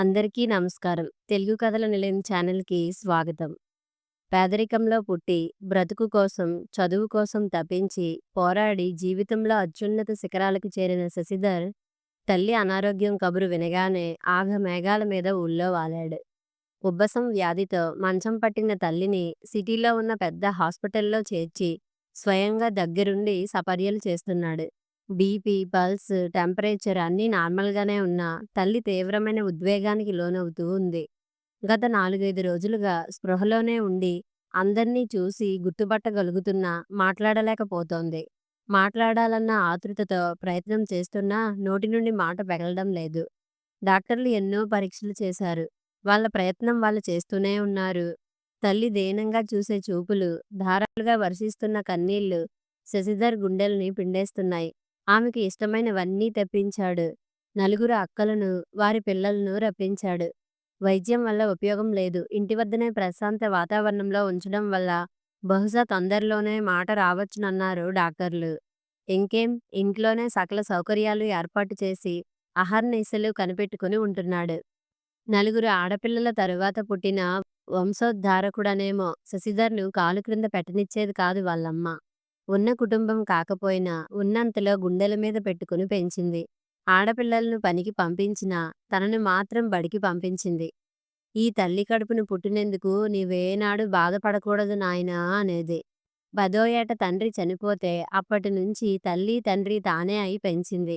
అందరికీ నమస్కారం. తెలుగు కథల నిలయం ఛానల్‌కి స్వాగతం. పేదరికంలో పుట్టి, బ్రతుకు కోసం, చదువు కోసం తపించి, పోరాడి జీవితంలో అత్యున్నత శిఖరాలకు చేరిన శశిధర్, తల్లి అనారోగ్యం కబురు వినగానే ఆఘమేఘాల మీద ఊళ్ళో వాలాడు. ఉబ్బసం వ్యాధితో మంచం పట్టిన తల్లిని సిటీలో ఉన్న పెద్ద హాస్పిటల్లో చేర్చి, స్వయంగా దగ్గరుండి సపర్యలు చేస్తున్నాడు. బీపీ, పల్స్, టెంపరేచర్ అన్నీ నార్మల్‌గానే ఉన్నా తల్లి తీవ్రమైన ఉద్వేగానికి లోనవుతూ ఉంది. గత నాలుగైదు రోజులుగా స్పృహలోనే ఉండి, అందర్నీ చూసి గుర్తుపట్టగలుగుతున్నా మాట్లాడలేకపోతోంది. మాట్లాడాలన్న ఆతృతతో ప్రయత్నం చేస్తున్నా నోటి నుండి మాట పెగలడం లేదు. డాక్టర్లు ఎన్నో పరీక్షలు చేశారు. వాళ్ళ ప్రయత్నం వాళ్ళు చేస్తూనే ఉన్నారు. తల్లి దీనంగా చూసే చూపులు, ధారలుగా వర్షిస్తున్న కన్నీళ్ళు శశిధర్ గుండెల్ని పిండేస్తున్నాయి. ఆమెకు ఇష్టమైనవన్నీ తెప్పించాడు. నలుగురు అక్కలను, వారి పిల్లలను రప్పించాడు. వైద్యం వల్ల ఉపయోగం లేదు. ఇంటి వద్దనే ప్రశాంత వాతావరణంలో ఉంచడం వల్ల బహుశా తొందరలోనే మాట రావచ్చునన్నారు డాక్టర్లు. ఇంకేం ఇంట్లోనే సకల సౌకర్యాలు ఏర్పాటు చేసి అహర్నిశలు కనిపెట్టుకుని ఉంటున్నాడు. నలుగురు ఆడపిల్లల తరువాత పుట్టిన వంశోద్ధారకుడనేమో శశిధర్‌ను కాలు క్రింద పెట్టనిచ్చేది కాదు వాళ్ళమ్మ. ఉన్న కుటుంబం కాకపోయినా ఉన్నంతలో గుండెల మీద పెట్టుకుని పెంచింది. ఆడపిల్లలను పనికి పంపించినా తనను మాత్రం బడికి పంపించింది. ఈ తల్లి కడుపును పుట్టినందుకు నీవేనాడు బాధపడకూడదు నాయనా అనేది. బదోయేట తండ్రి చనిపోతే అప్పటినుంచి తల్లీ తండ్రి తానే అయి పెంచింది.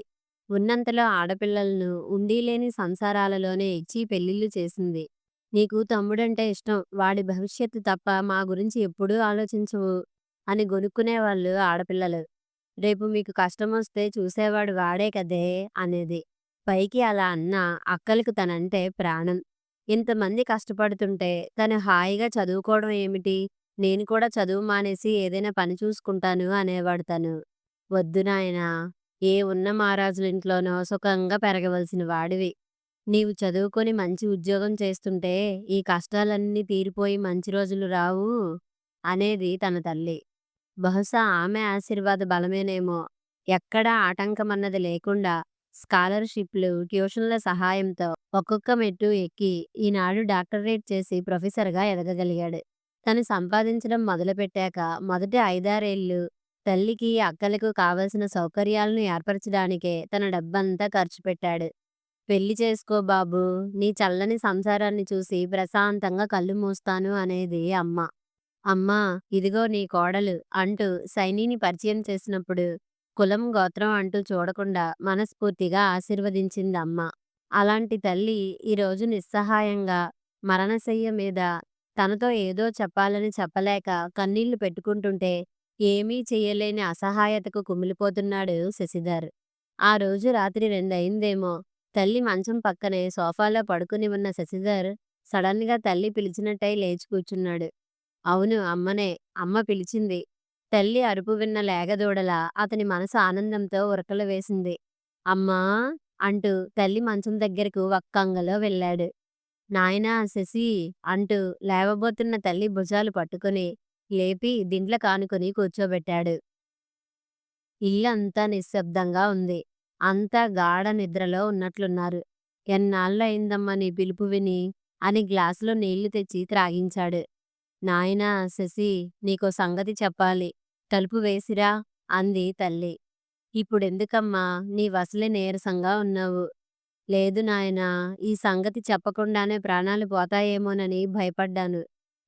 ఉన్నంతలో ఆడపిల్లలను ఉండీలేని సంసారాలలోనే ఇచ్చి పెళ్ళిళ్ళు చేసింది. నీకు తమ్ముడంటే ఇష్టం. వాడి భవిష్యత్తు తప్ప మా గురించి ఎప్పుడూ ఆలోచించవు అని గొనుక్కునేవాళ్ళు ఆడపిల్లలు. రేపు మీకు కష్టమొస్తే చూసేవాడు వాడే కదే అనేది. పైకి అలా అన్నా అక్కలకు తనంటే ప్రాణం. ఇంతమంది కష్టపడుతుంటే తను హాయిగా చదువుకోవడం ఏమిటి? నేను కూడా చదువు మానేసి ఏదైనా పని చూసుకుంటాను అనేవాడు తను. వద్దు నాయనా! ఏ ఉన్న మహారాజులింట్లోనో సుఖంగా పెరగవలసిన వాడివి. నీవు చదువుకొని మంచి ఉద్యోగం చేస్తుంటే ఈ కష్టాలన్నీ తీరిపోయి మంచి రోజులు రావు అనేది తన తల్లి. బహుశా ఆమె ఆశీర్వాద బలమేనేమో ఎక్కడా ఆటంకమన్నది లేకుండా స్కాలర్‌షిప్‌లు, ట్యూషన్ల సహాయంతో ఒక్కొక్క మెట్టు ఎక్కి ఈనాడు డాక్టరేట్ చేసి ప్రొఫెసర్‌గా ఎదగగలిగాడు. తను సంపాదించడం మొదలుపెట్టాక మొదటి ఐదారేళ్ళు తల్లికి, అక్కలకు కావలసిన సౌకర్యాలను ఏర్పరచడానికే తన డబ్బంతా ఖర్చుపెట్టాడు. పెళ్ళి చేసుకో బాబూ! నీ చల్లని సంసారాన్ని చూసి ప్రశాంతంగా కళ్ళు మూస్తాను అనేది అమ్మ. అమ్మా! ఇదిగో నీ కోడలు అంటూ సైనిని పరిచయం చేసినప్పుడు కులం, గోత్రం అంటూ చూడకుండా మనస్ఫూర్తిగా ఆశీర్వదించింది అమ్మ అలాంటి తల్లి ఈరోజు నిస్సహాయంగా మరణశయ్య మీద తనతో ఏదో చెప్పాలని చెప్పలేక కన్నీళ్ళు పెట్టుకుంటుంటే ఏమీ చెయ్యలేని అసహాయతకు కుమిలిపోతున్నాడు శశిధర్. ఆ రోజు రాత్రి రెండయిందేమో తల్లి మంచం పక్కనే సోఫాలో పడుకుని ఉన్న శశిధర్ సడన్‌గా తల్లి పిలిచినట్టయి లేచి కూర్చున్నాడు. అవును అమ్మనే. అమ్మ పిలిచింది. తల్లి అరుపు విన్న లేగదూడల అతని మనసు ఆనందంతో ఉరకలు వేసింది. అమ్మా! అంటూ తల్లి మంచం దగ్గరకు వక్కంగలో వెళ్ళాడు. నాయనా శశీ! అంటూ లేవబోతున్న తల్లి భుజాలు పట్టుకుని లేపి దిండ్ల కానుకుని కూర్చోబెట్టాడు. ఇల్లంతా నిశ్శబ్దంగా ఉంది. అంతా గాఢ నిద్రలో ఉన్నట్లున్నారు. ఎన్నాళ్ళయిందమ్మా నీ పిలుపు విని అని గ్లాసులో నీళ్ళు తెచ్చి త్రాగించాడు. నాయనా శశి నీకో సంగతి చెప్పాలి. తలుపు వేసిరా అంది తల్లి. ఇప్పుడెందుకమ్మా నీవసలే నీరసంగా ఉన్నావు. లేదు నాయనా! ఈ సంగతి చెప్పకుండానే ప్రాణాలు పోతాయేమోనని భయపడ్డాను.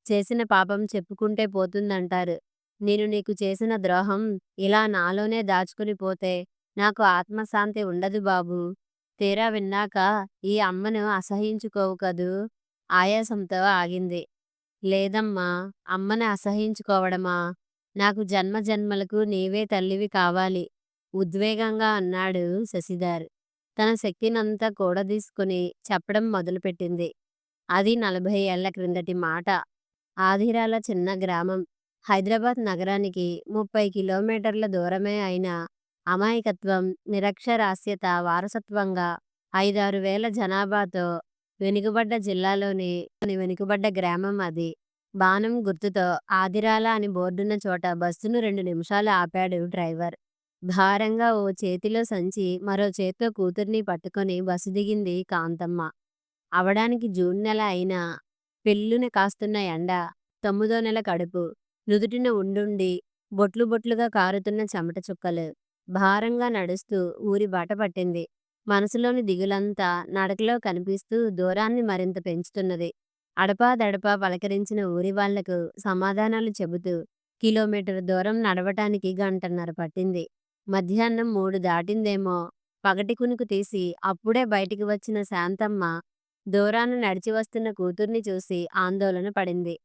చేసిన పాపం చెప్పుకుంటే పోతుందంటారు. నేను నీకు చేసిన ద్రోహం ఇలా నాలోనే దాచుకుని పోతే నాకు ఆత్మశాంతి ఉండదు బాబూ! తీరా విన్నాక ఈ అమ్మను అసహించుకోవు కదూ! ఆయాసంతో ఆగింది. లేదమ్మా! అమ్మని అసహించుకోవడమా నాకు జన్మ జన్మలకు నీవే తల్లివి కావాలి ఉద్వేగంగా అన్నాడు శశిధర్. తన శక్తినంతా కూడదీసుకుని చెప్పడం మొదలుపెట్టింది. అది నలభై ఏళ్ళ క్రిందటి మాట. ఆధిరాల చిన్న గ్రామం. హైదరాబాద్ నగరానికి ముప్పై కిలోమీటర్ల దూరమే అయిన అమాయకత్వం, నిరక్షరాస్యత వారసత్వంగా ఐదారు వేల జనాభాతో వెనుకబడ్డ జిల్లాలోని వెనుకబడ్డ గ్రామం అది. బాణం గుర్తుతో ఆదిరాల అని బోర్డున్న చోట బస్సును రెండు నిమిషాలు ఆపాడు డ్రైవర్. భారంగా ఓ చేతిలో సంచి, మరో చేత్తో కూతుర్ని పట్టుకుని బస్సు దిగింది కాంతమ్మ. అవడానికి జూన్ నెల అయినా పెళ్ళున కాస్తున్న ఎండ తొమ్మిదో నెల కడుపు నుదుటిన ఉండుండి బొట్లు బొట్లుగా కారుతున్న చెమట చుక్కలు భారంగా నడుస్తూ ఊరి బాట పట్టింది మనసులోని దిగులంతా నడకలో కనిపిస్తూ దూరాన్ని మరింత పెంచుతున్నది. అడపా దడపా పలకరించిన ఊరి వాళ్ళకు సమాధానాలు చెబుతూ కిలోమీటర్ దూరం నడవటానికి గంటన్నర పట్టింది. మధ్యాహ్నం మూడు దాటిందేమో పగటి కునుకు తీసి అప్పుడే బయటికి వచ్చిన శాంతమ్మ దూరాన నడిచి వస్తున్న కూతుర్ని చూసి ఆందోళన పడింది.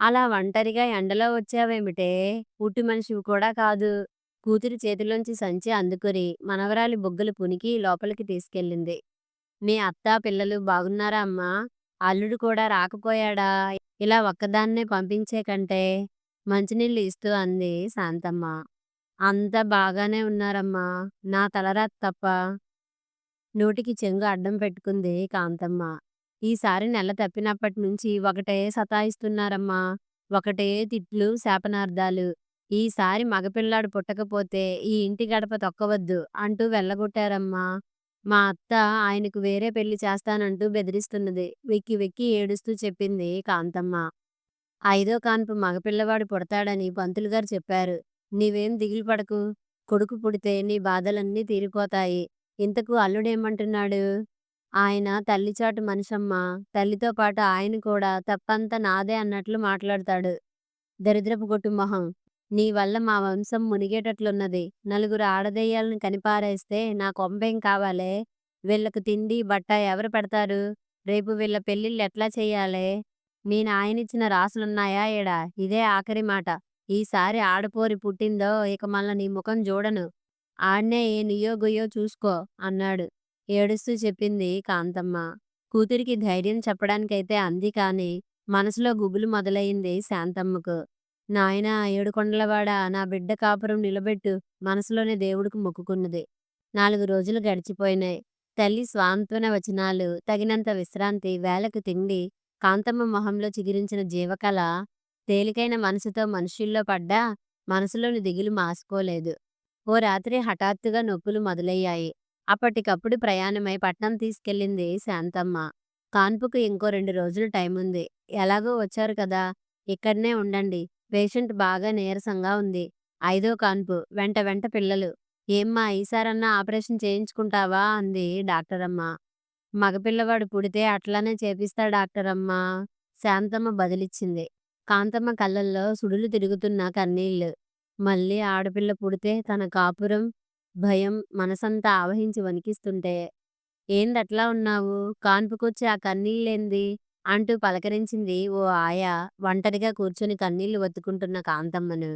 అలా ఒంటరిగా ఎండలో వచ్చావేమిటే? పుట్టి మనిషివి కూడా కాదు. కూతురి చేతిలోంచి సంచి అందుకుని మనవరాలి బొగ్గలు పునికి లోపలికి తీసుకెళ్ళింది. మీ అత్త పిల్లలు బాగున్నారా అమ్మా? అల్లుడు కూడా రాకపోయాడా? ఇలా ఒక్కదాన్నే పంపించే కంటే మంచినీళ్ళు ఇస్తూ అంది శాంతమ్మ. అంతా బాగానే ఉన్నారమ్మా. నా తలరాత తప్ప నోటికి చెంగు అడ్డం పెట్టుకుంది కాంతమ్మ. ఈసారి నెల తప్పినప్పటి నుంచి ఒకటే సతాయిస్తున్నారమ్మా. ఒకటే తిట్లు శాపనార్థాలు. ఈసారి మగపిల్లాడు పుట్టకపోతే ఈ ఇంటి గడప తొక్కవద్దు అంటూ వెళ్ళగొట్టారమ్మా. మా అత్త ఆయనకు వేరే పెళ్ళి చేస్తానంటూ బెదిరిస్తున్నది. వెక్కి వెక్కి ఏడుస్తూ చెప్పింది కాంతమ్మ. ఐదో కాన్పు మగపిల్లవాడు పుడతాడని పంతులు గారు చెప్పారు. నీవేం దిగులు పడకు. కొడుకు పుడితే నీ బాధలన్నీ తీరిపోతాయి. ఇంతకు అల్లుడేమంటున్నాడు? ఆయన తల్లిచాటు మనిషమ్మ. తల్లితో పాటు ఆయన కూడా తప్పంతా నాదే అన్నట్లు మాట్లాడతాడు. దరిద్రపు కొట్టు మొహం. నీ వల్ల మా వంశం మునిగేటట్లున్నది. నలుగురు ఆడదెయ్యాలను కనిపారేస్తే నా కొంపేం కావాలే? వీళ్ళకు తిండి బట్ట ఎవరు పెడతారు? రేపు వీళ్ళ పెళ్ళిళ్ళు ఎట్లా చెయ్యాలే మీ నాయనిచ్చిన రాసులున్నాయా ఏడా? ఇదే ఆఖరి మాట. ఈసారి ఆడపోరి పుట్టిందో ఇక మళ్ళా నీ ముఖం చూడను ఆడనే ఏ నియో గుయ్యో చూసుకో అన్నాడు. ఏడుస్తూ చెప్పింది కాంతమ్మ. కూతురికి ధైర్యం చెప్పడానికైతే అంది కాని మనసులో గుబులు మొదలయింది శాంతమ్మకు. నాయనా ఏడుకొండలవాడా నా బిడ్డ కాపురం నిలబెట్టు మనసులోనే దేవుడికి మొక్కుకున్నది. నాలుగు రోజులు గడిచిపోయినాయి. తల్లి స్వాంతన వచనాలు తగినంత విశ్రాంతి వేలకు తిండి కాంతమ్మ మొహంలో చిగిరించిన జీవకళ తేలికైన మనసుతో మనుషుల్లో పడ్డా మనసులోని దిగులు మాసుకోలేదు ఓ రాత్రి హఠాత్తుగా నొప్పులు మొదలయ్యాయి. అప్పటికప్పుడు ప్రయాణమై పట్నం తీసుకెళ్ళింది శాంతమ్మ. కాన్పుకు ఇంకో రెండు రోజులు టైముంది. ఎలాగో వచ్చారు కదా ఇక్కడనే ఉండండి. పేషెంట్ బాగా నీరసంగా ఉంది. ఐదో కాన్పు. వెంట వెంట పిల్లలు. ఏమ్మా ఈసారన్నా ఆపరేషన్ చేయించుకుంటావా? అంది డాక్టరమ్మ. మగపిల్లవాడు పుడితే అట్లానే చేపిస్తా డాక్టరమ్మ. శాంతమ్మ బదిలిచ్చింది. కాంతమ్మ కళ్ళల్లో సుడులు తిరుగుతున్న కన్నీళ్ళు. మళ్ళీ ఆడపిల్ల పుడితే తన కాపురం భయం మనసంతా ఆవహించి వణికిస్తుంటే. ఏందట్లా ఉన్నావు? కాన్పుకొచ్చి ఆ కన్నీళ్ళేంది? అంటూ పలకరించింది ఓ ఆయ ఒంటరిగా కూర్చొని కన్నీళ్ళు వత్తుకుంటున్న కాంతమ్మను.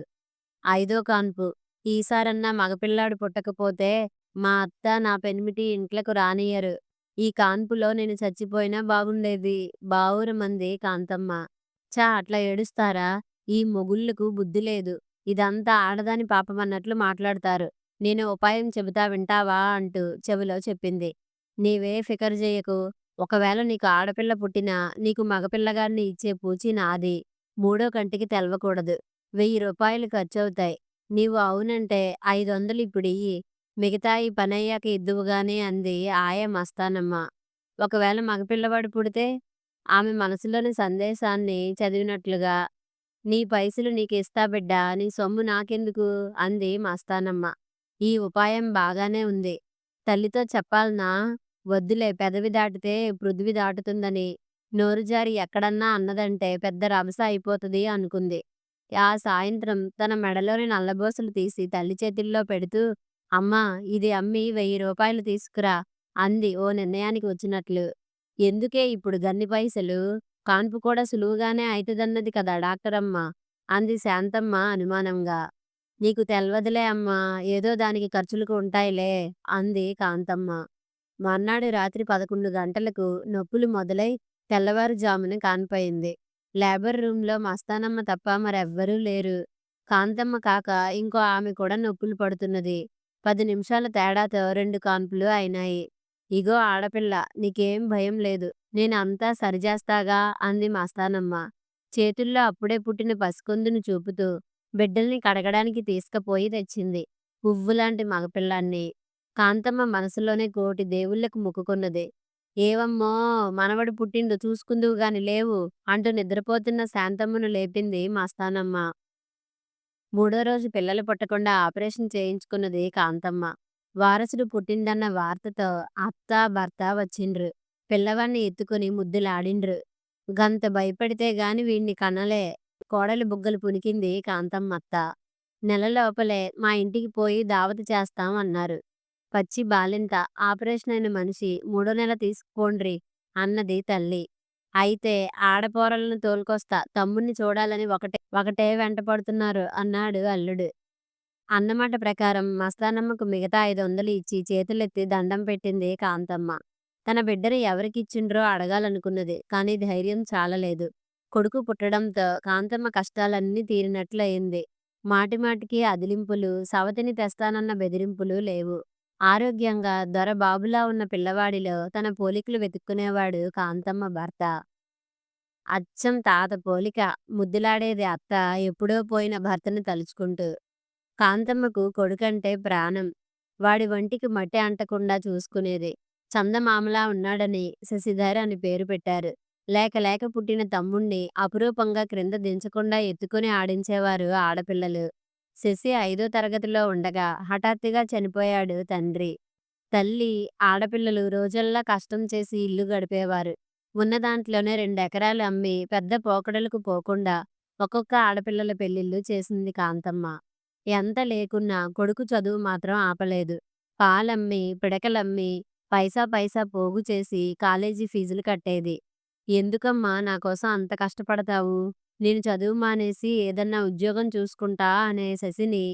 ఐదో కాన్పు. ఈసారన్నా మగపిల్లాడు పుట్టకపోతే మా అత్త నా పెనిమిటి ఇంట్లకు రానియ్యరు. ఈ కాన్పులో నేను చచ్చిపోయినా బాగుండేది. బావురమంది కాంతమ్మ. చా అట్లా ఏడుస్తారా? ఈ మొగుళ్ళకు బుద్ధి లేదు. ఇదంతా ఆడదాని పాపమన్నట్లు మాట్లాడతారు. నేను ఉపాయం చెబుతా వింటావా? అంటూ చెవిలో చెప్పింది. నీవే ఫికర్ చేయకు ఒకవేళ నీకు ఆడపిల్ల పుట్టినా నీకు మగపిల్లగాన్ని ఇచ్చే పూచి నాది. మూడో కంటికి తెలవకూడదు. వెయ్యి రూపాయలు ఖర్చవుతాయి. నీవు అవునంటే ఐదు వందలు ఇప్పుడు ఇయ్యి. మిగతా ఈ పనయ్యాక ఇద్దువుగానే అంది ఆయే మస్తానమ్మ. ఒకవేళ మగపిల్లవాడు పుడితే ఆమె మనసులోని సందేశాన్ని చదివినట్లుగా నీ పైసలు నీకు ఇస్తా బిడ్డ నీ సొమ్ము నాకెందుకు? అంది మస్తానమ్మ. ఈ ఉపాయం బాగానే ఉంది. తల్లితో చెప్పాలనా? వద్దులే పెదవి దాటితే పృథ్వీ దాటుతుందని నోరు జారి ఎక్కడన్నా అన్నదంటే పెద్ద రభస అయిపోతుంది అనుకుంది. ఆ సాయంత్రం తన మెడలోని నల్లబోసలు తీసి తల్లి చేతుల్లో పెడుతూ అమ్మా ఇది అమ్మి వెయ్యి రూపాయలు తీసుకురా అంది ఓ నిర్ణయానికి వచ్చినట్లు. ఎందుకే ఇప్పుడు గన్ని పైసలు? కాన్పు కూడా సులువుగానే అవుతుందన్నది కదా డాక్టరమ్మ అంది శాంతమ్మ అనుమానంగా. నీకు తెల్వదులే అమ్మా ఏదో దానికి ఖర్చులకు ఉంటాయిలే అంది కాంతమ్మ. మర్నాడు రాత్రి పదకొండు గంటలకు నొప్పులు మొదలై తెల్లవారుజామున కానిపోయింది. లేబర్ రూంలో మస్తానమ్మ తప్ప మరెవ్వరూ లేరు. కాంతమ్మ కాక ఇంకో ఆమె కూడా నొప్పులు పడుతున్నది. పది నిమిషాల తేడాతో రెండు కాన్పులు అయినాయి. ఇగో ఆడపిల్ల నీకేం భయం లేదు. నేను అంతా సరిచేస్తాగా అంది మస్తానమ్మ. చేతుల్లో అప్పుడే పుట్టిన పసికొందును చూపుతూ బిడ్డల్ని కడగడానికి తీసుకుపోయి తెచ్చింది. పువ్వులాంటి మగపిల్లాన్ని. కాంతమ్మ మనసులోనే కోటి దేవుళ్ళకు మొక్కుకున్నది. ఏవమ్మో! మనవడు పుట్టిండు చూసుకుందువు గాని లేవు అంటూ నిద్రపోతున్న శాంతమ్మను లేపింది మస్తానమ్మ మూడో రోజు పిల్లలు పుట్టకుండా ఆపరేషన్ చేయించుకున్నది కాంతమ్మ. వారసుడు పుట్టిండన్న వార్తతో అత్త భర్త వచ్చిండ్రు. పిల్లవాణ్ణి ఎత్తుకుని ముద్దులాడిండ్రు. గంత భయపడితే గాని వీణ్ణి కనలే. కోడలి బుగ్గలు పునికింది కాంతమ్మ అత్త. నెల లోపలే మా ఇంటికి పోయి దావత చేస్తాం అన్నారు. పచ్చి బాలింత ఆపరేషన్ అయిన మనిషి మూడో నెల తీసుకోండ్రి అన్నది తల్లి. అయితే ఆడపోరలను తోలుకొస్తా తమ్ముణ్ణి చూడాలని ఒకటే ఒకటే వెంట పడుతున్నారు అన్నాడు అల్లుడు. అన్నమాట ప్రకారం మస్తానమ్మకు మిగతా ఐదు వందలు ఇచ్చి చేతులెత్తి దండం పెట్టింది కాంతమ్మ. తన బిడ్డను ఎవరికిచ్చిండ్రో అడగాలనుకున్నది కానీ ధైర్యం చాలలేదు. కొడుకు పుట్టడంతో కాంతమ్మ కష్టాలన్నీ తీరినట్లయింది. మాటిమాటికి అదిలింపులు సవతిని తెస్తానన్న బెదిరింపులు లేవు. ఆరోగ్యంగా దొరబాబులా ఉన్న పిల్లవాడిలో తన పోలికలు వెతుక్కునేవాడు కాంతమ్మ భర్త. అచ్చం తాత పోలిక ముద్దులాడేది అత్త ఎప్పుడో పోయిన భర్తను తలుచుకుంటూ. కాంతమ్మకు కొడుకంటే ప్రాణం. వాడి వంటికి మట్టి అంటకుండా చూసుకునేది. చందమామలా ఉన్నాడని శశిధర్ అని పేరు పెట్టారు. లేక లేక పుట్టిన తమ్ముణ్ణి అపురూపంగా క్రింద దించకుండా ఎత్తుకుని ఆడించేవారు ఆడపిల్లలు. శశి ఐదో తరగతిలో ఉండగా హఠాత్తుగా చనిపోయాడు తండ్రి. తల్లి ఆడపిల్లలు రోజల్లా కష్టం చేసి ఇల్లు గడిపేవారు. ఉన్న దాంట్లోనే రెండెకరాలు అమ్మి పెద్ద పోకడలకు పోకుండా ఒక్కొక్క ఆడపిల్లల పెళ్ళిళ్ళు చేసింది కాంతమ్మ. ఎంత లేకున్నా కొడుకు చదువు మాత్రం ఆపలేదు. పాలమ్మి పిడకలమ్మి పైసా పైసా పోగు చేసి కాలేజీ ఫీజులు కట్టేది. ఎందుకమ్మా నా కోసం అంత కష్టపడతావు? నేను చదువు మానేసి ఏదన్నా ఉద్యోగం చూసుకుంటా అనే శశిని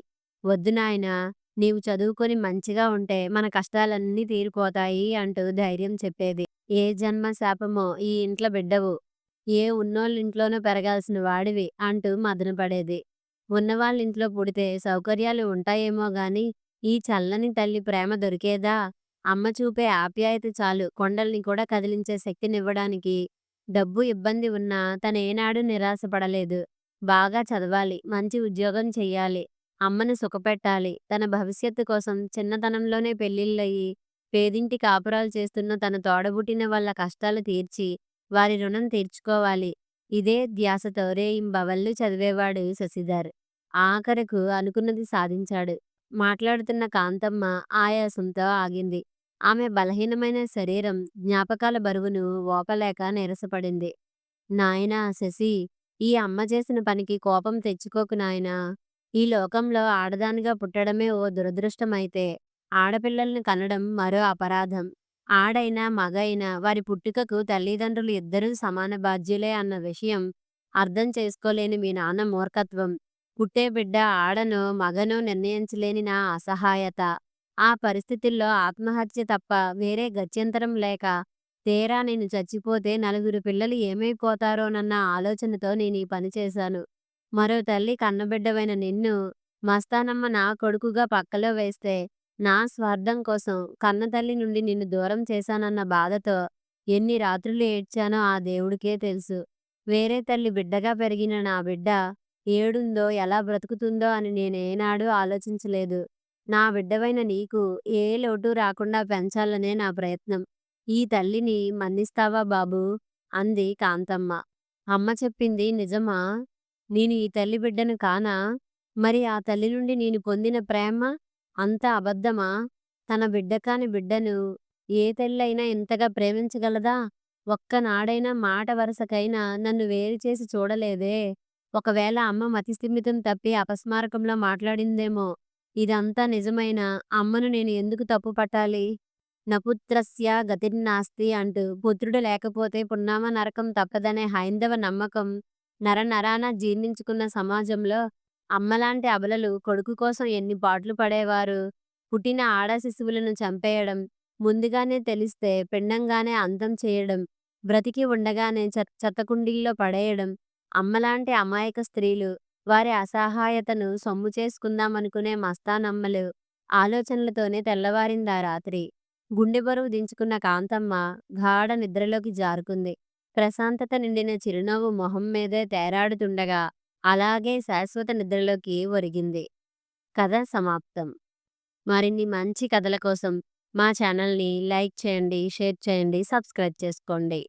వద్దు నాయనా నీవు చదువుకొని మంచిగా ఉంటే మన కష్టాలన్నీ తీరిపోతాయి అంటూ ధైర్యం చెప్పేది. ఏ జన్మ శాపమో ఈ ఇంట్లో బిడ్డవు. ఏ ఉన్నోళ్ళింట్లోనూ పెరగాల్సిన వాడివి అంటూ మదనపడేది ఉన్నవాళ్ళింట్లో పుడితే సౌకర్యాలు ఉంటాయేమో గాని ఈ చల్లని తల్లి ప్రేమ దొరికేదా? అమ్మ చూపే ఆప్యాయత చాలు. కొండల్ని కూడా కదిలించే శక్తినివ్వడానికి డబ్బు ఇబ్బంది ఉన్నా తనేనాడు నిరాశపడలేదు. బాగా చదవాలి మంచి ఉద్యోగం చెయ్యాలి అమ్మను సుఖపెట్టాలి తన భవిష్యత్తు కోసం చిన్నతనంలోనే పెళ్ళిళ్ళయి పేదింటి కాపురాలు చేస్తున్న తన తోడబుట్టిన వాళ్ళ కష్టాలు తీర్చి వారి రుణం తీర్చుకోవాలి. ఇదే ధ్యాసతో రేయింబవళ్ళు చదివేవాడు శశిధర్. ఆఖరకు అనుకున్నది సాధించాడు. మాట్లాడుతున్న కాంతమ్మ ఆయాసంతో ఆగింది. ఆమె బలహీనమైన శరీరం జ్ఞాపకాల బరువును ఓపలేక నీరసపడింది. నాయనా శశి ఈ అమ్మ చేసిన పనికి కోపం తెచ్చుకోకు నాయనా. ఈ లోకంలో ఆడదానిగా పుట్టడమే ఓ దురదృష్టమైతే ఆడపిల్లల్ని కనడం మరో అపరాధం. ఆడైనా మగైనా వారి పుట్టుకకు తల్లిదండ్రులు ఇద్దరూ సమాన బాధ్యులే అన్న విషయం అర్థం చేసుకోలేని మీ నాన్న మూర్ఖత్వం. పుట్టే బిడ్డ ఆడనో మగనో నిర్ణయించలేని నా అసహాయత. ఆ పరిస్థితుల్లో ఆత్మహత్య తప్ప వేరే గత్యంతరం లేక తీరా నేను చచ్చిపోతే నలుగురు పిల్లలు ఏమైపోతారోనన్న ఆలోచనతో నేను ఈ పని చేశాను. మరో తల్లి కన్నబిడ్డవైన నిన్ను మస్తానమ్మ నా కొడుకుగా పక్కలో వేస్తే నా స్వార్థం కోసం కన్న తల్లి నుండి నిన్ను దూరం చేశానన్న బాధతో ఎన్ని రాత్రులు ఏడ్చానో ఆ దేవుడికే తెలుసు. వేరే తల్లి బిడ్డగా పెరిగిన నా బిడ్డ ఏడుందో ఎలా బ్రతుకుతుందో అని నేనేనాడూ ఆలోచించలేదు. నా బిడ్డవైన నీకు ఏ లోటు రాకుండా పెంచాలనే నా ప్రయత్నం. ఈ తల్లిని మన్నిస్తావా బాబూ? అంది కాంతమ్మ. అమ్మ చెప్పింది నిజమా? నేను ఈ తల్లి బిడ్డను కానా? మరి ఆ తల్లి నుండి నేను పొందిన ప్రేమ? అంత అబద్ధమా? తన బిడ్డ కాని బిడ్డను ఏ తల్లైనా ఇంతగా ప్రేమించగలదా? ఒక్కనాడైనా మాట వరుసకైనా నన్ను వేరు చేసి చూడలేదే. ఒకవేళ అమ్మ మతిస్థిమితం తప్పి అపస్మారకంలో మాట్లాడిందేమో ఇదంతా నిజమైన? అమ్మను నేను ఎందుకు తప్పు పట్టాలి? నపుత్రస్య గతిర్నాస్తి అంటూ పుత్రుడు లేకపోతే పున్నామ నరకం తప్పదనే హైందవ నమ్మకం నరనరాన జీర్ణించుకున్న సమాజంలో అమ్మలాంటి అబలలు కొడుకు కోసం ఎన్ని పాటలు పడేవారు? పుట్టిన ఆడ శిశువులను చంపేయడం ముందుగానే తెలిస్తే పిండంగానే అంతం చేయడం బ్రతికి ఉండగానే చెత్త చెత్తకుండీల్లో పడేయడం అమ్మలాంటి అమాయక స్త్రీలు వారి అసహాయతను సొమ్ము చేసుకుందామనుకునే మస్తానమ్మలు ఆలోచనలతోనే తెల్లవారిందా రాత్రి. గుండె బరువు దించుకున్న కాంతమ్మ గాఢ నిద్రలోకి జారుకుంది. ప్రశాంతత నిండిన చిరునవ్వు మొహం మీదే తేరాడుతుండగా అలాగే శాశ్వత నిద్రలోకి ఒరిగింది. కథ సమాప్తం. మరిన్ని మంచి కథల కోసం మా ఛానల్‌ని లైక్ చేయండి, షేర్ చేయండి, సబ్స్క్రైబ్ చేసుకోండి.